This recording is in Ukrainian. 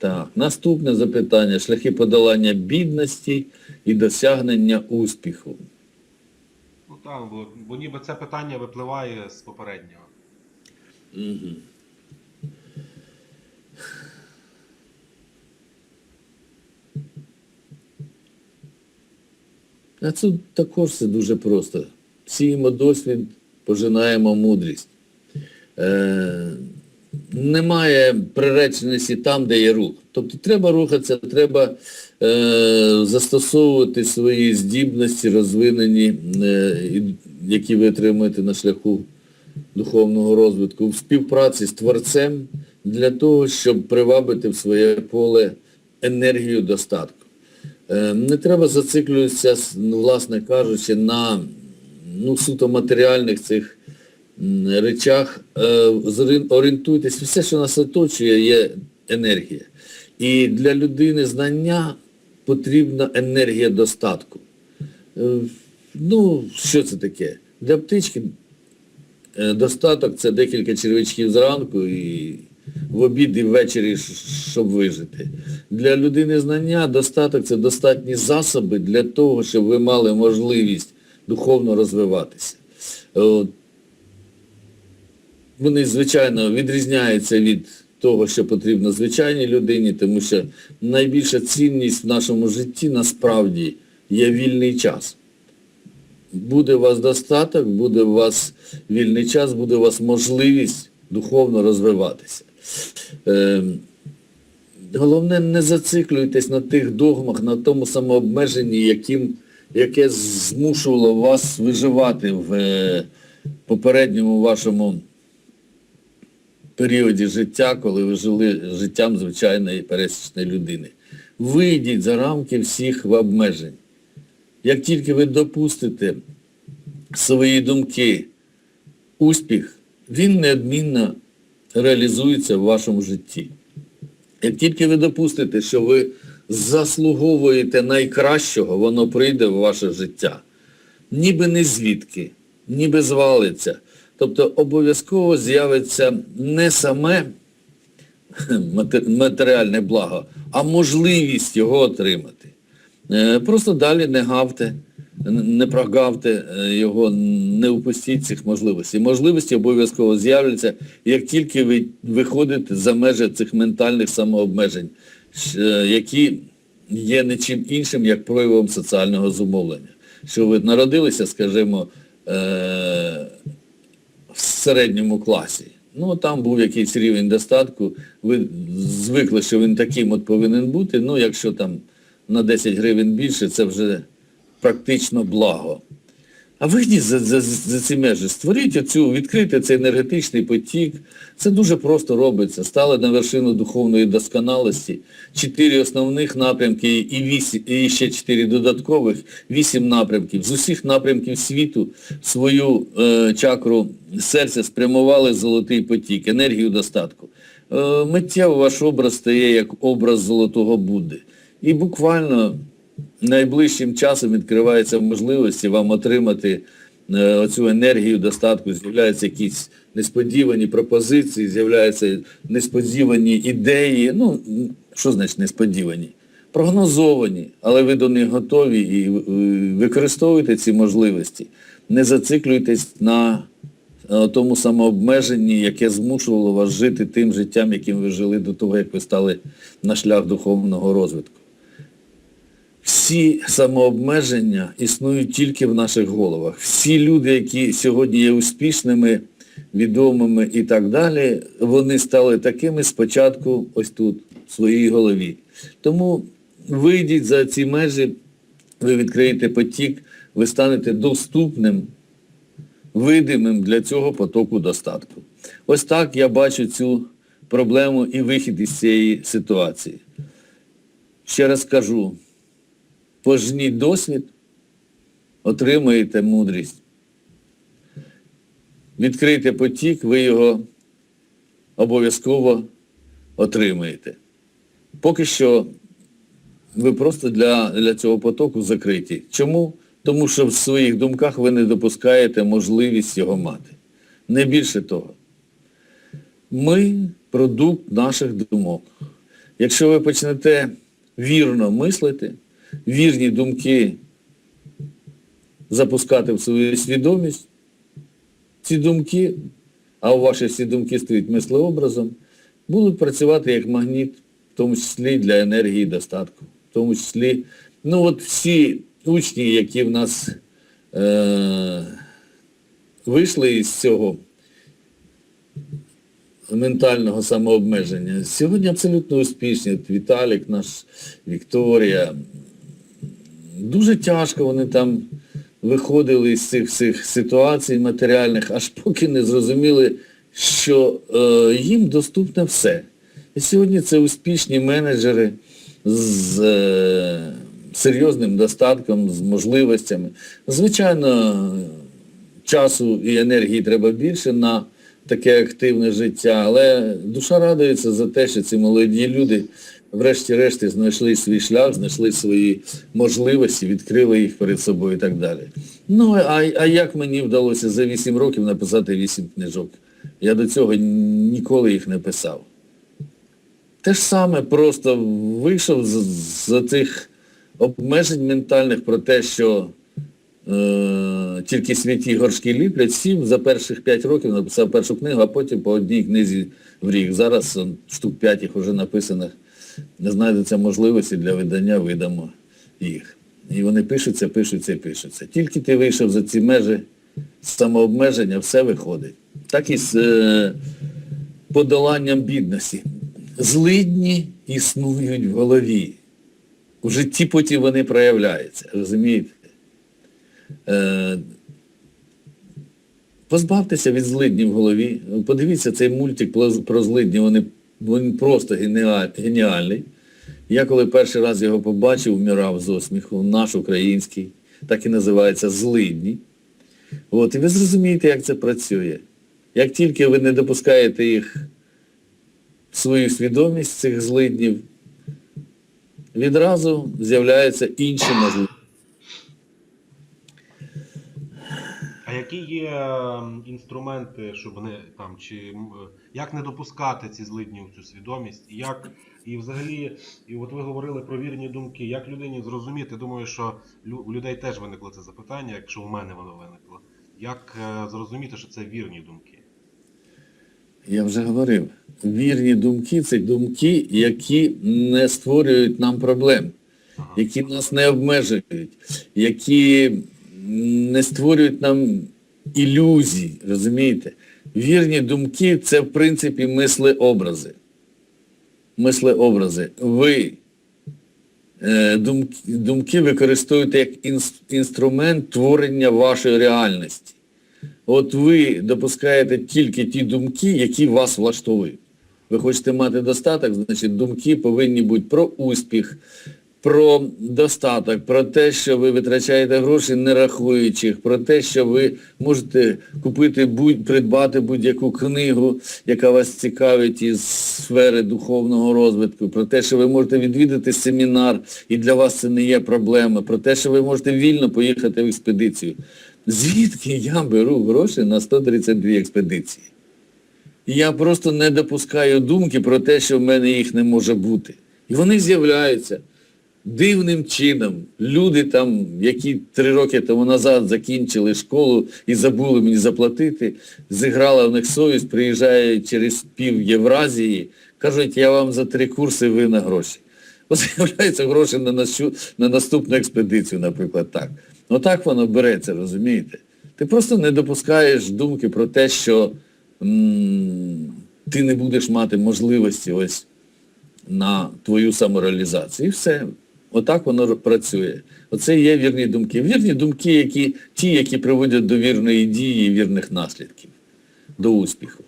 Так, наступне запитання. Шляхи подолання бідності і досягнення успіху. Ну так, бо, бо ніби це питання випливає з попереднього. Угу. А тут також все дуже просто. Сіємо досвід, пожинаємо мудрість. Е, немає приреченості там, де є рух. Тобто треба рухатися, треба е, застосовувати свої здібності, розвинені, е, які ви отримуєте на шляху духовного розвитку в співпраці з Творцем для того, щоб привабити в своє поле енергію достатку. Е, Не треба зациклюватися, ну, власне кажучи, на ну, суто матеріальних цих речах. Е, Орієнтуйтесь, все, що нас оточує, є енергія. І для людини знання потрібна енергія достатку. Е, Ну, що це таке? Для птички Е, Достаток це декілька червячків зранку і в обід і ввечері, щоб вижити. Для людини знання достаток це достатні засоби для того, щоб ви мали можливість духовно розвиватися. Вони, звичайно, відрізняються від того, що потрібно звичайній людині, тому що найбільша цінність в нашому житті насправді є вільний час буде у вас достаток, буде у вас вільний час, буде у вас можливість духовно розвиватися. Е, головне, не зациклюйтесь на тих догмах, на тому самообмеженні, яким, яке змушувало вас виживати в е, попередньому вашому періоді життя, коли ви жили життям звичайної пересічної людини. Вийдіть за рамки всіх обмежень. Як тільки ви допустите свої думки, успіх, він неодмінно реалізується в вашому житті. Як тільки ви допустите, що ви заслуговуєте найкращого, воно прийде в ваше життя. Ніби не звідки, ніби звалиться. Тобто обов'язково з'явиться не саме матеріальне благо, а можливість його отримати. Е, Просто далі не гавте, не прогавте е, його, не упустіть цих можливостей. Можливості обов'язково з'являться, як тільки ви виходите за межі цих ментальних самообмежень, е, які є не чим іншим, як проявом соціального зумовлення. Що ви народилися, скажімо, середньому класі. Ну, там був якийсь рівень достатку, ви звикли, що він таким от повинен бути, ну, якщо там на 10 гривень більше, це вже практично благо. А вийдіть за, за, за ці межі, створіть оцю, відкрийте цей енергетичний потік. Це дуже просто робиться. Стали на вершину духовної досконалості. Чотири основних напрямки і, вісім, і ще чотири додаткових, вісім напрямків. З усіх напрямків світу свою е, чакру серця спрямували золотий потік, енергію достатку. Е, миттєво ваш образ стає як образ золотого Будди. І буквально найближчим часом відкриваються можливості вам отримати е, оцю енергію достатку, з'являються якісь несподівані пропозиції, з'являються несподівані ідеї. Ну, що значить несподівані? Прогнозовані, але ви до них готові і е, використовуйте ці можливості. Не зациклюйтесь на е, тому самообмеженні, яке змушувало вас жити тим життям, яким ви жили до того, як ви стали на шлях духовного розвитку. Всі самообмеження існують тільки в наших головах. Всі люди, які сьогодні є успішними, відомими і так далі, вони стали такими спочатку ось тут, в своїй голові. Тому вийдіть за ці межі, ви відкриєте потік, ви станете доступним, видимим для цього потоку достатку. Ось так я бачу цю проблему і вихід із цієї ситуації. Ще раз кажу, пожніть досвід, отримаєте мудрість. Відкрийте потік, ви його обов'язково отримаєте. Поки що ви просто для, для цього потоку закриті. Чому? Тому що в своїх думках ви не допускаєте можливість його мати. Не більше того. Ми продукт наших думок. Якщо ви почнете вірно мислити, вірні думки запускати в свою свідомість, ці думки, а у ваші всі думки стають мислеобразом, будуть працювати як магніт, в тому числі для енергії достатку. В тому числі, ну от всі учні, які в нас е- вийшли із цього ментального самообмеження, сьогодні абсолютно успішні. Віталік, наш Вікторія. Дуже тяжко вони там виходили з цих всіх ситуацій матеріальних, аж поки не зрозуміли, що е, їм доступне все. І сьогодні це успішні менеджери з е, серйозним достатком, з можливостями. Звичайно, часу і енергії треба більше на таке активне життя, але душа радується за те, що ці молоді люди врешті-решті знайшли свій шлях, знайшли свої можливості, відкрили їх перед собою і так далі. Ну, а, а як мені вдалося за 8 років написати 8 книжок? Я до цього ніколи їх не писав. Те ж саме просто вийшов з, з цих обмежень ментальних про те, що е, тільки святі горшки ліплять, сів за перших 5 років написав першу книгу, а потім по одній книзі в рік. Зараз штук 5 їх вже написано. Не знайдеться можливості для видання, видамо їх. І вони пишуться, пишуться пишуться. Тільки ти вийшов за ці межі самообмеження, все виходить. Так і з е, подоланням бідності. Злидні існують в голові. У житті потім вони проявляються, розумієте? Е, позбавтеся від злидні в голові. Подивіться цей мультик про злидні, вони, він просто геніальний. Я коли перший раз його побачив, вмирав з осміху, наш український, так і називається Злидні. От, і ви зрозумієте, як це працює. Як тільки ви не допускаєте їх в свою свідомість цих злиднів, відразу з'являються інші можливості. А які є ем, інструменти, щоб не там чи як не допускати ці злидні в цю свідомість? Як і взагалі, і от ви говорили про вірні думки. Як людині зрозуміти? Думаю, що у людей теж виникло це запитання, якщо у мене воно виникло. Як е, зрозуміти, що це вірні думки? Я вже говорив, вірні думки це думки, які не створюють нам проблем, які нас не обмежують, які не створюють нам ілюзій, розумієте? Вірні думки це в принципі мислеобрази. Мислеобрази. Ви е, думки, думки використовуєте як інс- інструмент творення вашої реальності. От ви допускаєте тільки ті думки, які вас влаштовують. Ви хочете мати достаток, значить думки повинні бути про успіх, про достаток, про те, що ви витрачаєте гроші, не рахуючи їх, про те, що ви можете купити, будь, придбати будь-яку книгу, яка вас цікавить із сфери духовного розвитку, про те, що ви можете відвідати семінар, і для вас це не є проблема, про те, що ви можете вільно поїхати в експедицію. Звідки я беру гроші на 132 експедиції? Я просто не допускаю думки про те, що в мене їх не може бути. І вони з'являються дивним чином. Люди там, які три роки тому назад закінчили школу і забули мені заплатити, зіграла в них совість, приїжджає через пів Євразії, кажуть, я вам за три курси вина гроші. Ось з'являються гроші на, нашу, на наступну експедицію, наприклад, так. Отак воно береться, розумієте? Ти просто не допускаєш думки про те, що м, ти не будеш мати можливості ось на твою самореалізацію. І все. Отак воно працює. Оце є вірні думки. Вірні думки, які, ті, які приводять до вірної дії і вірних наслідків, до успіху.